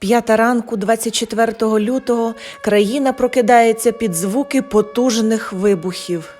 П'ята ранку, 24 лютого, країна прокидається під звуки потужних вибухів.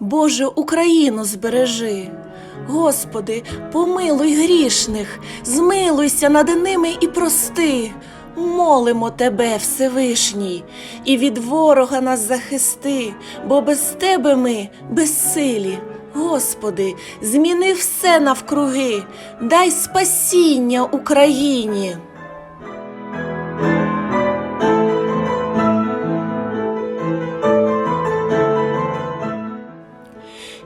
Боже, Україну збережи. Господи, помилуй грішних, змилуйся над ними і прости. Молимо Тебе, Всевишній, і від ворога нас захисти, бо без Тебе ми безсилі. Господи, зміни все навкруги, дай спасіння Україні.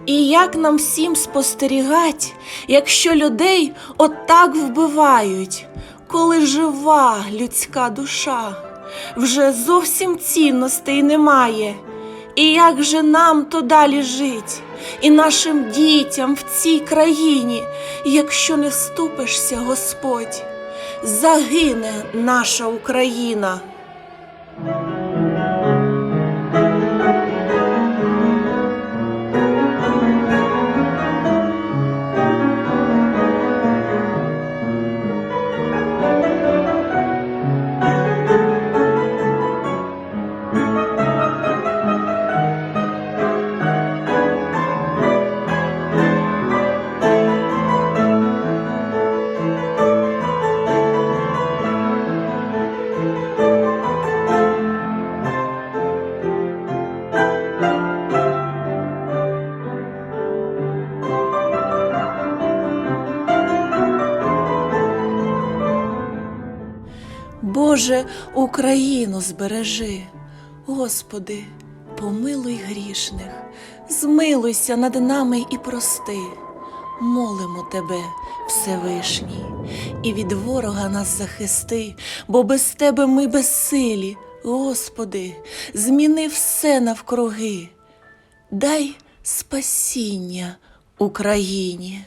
І як нам всім спостерігать, якщо людей отак вбивають, коли жива людська душа, вже зовсім цінностей немає. І як же нам то далі жить, і нашим дітям в цій країні, якщо не вступишся, Господь, загине наша Україна. Боже, Україну збережи, Господи, помилуй грішних, змилуйся над нами і прости. Молимо Тебе, Всевишній, і від ворога нас захисти, бо без Тебе ми безсилі. Господи, зміни все навкруги, дай спасіння Україні.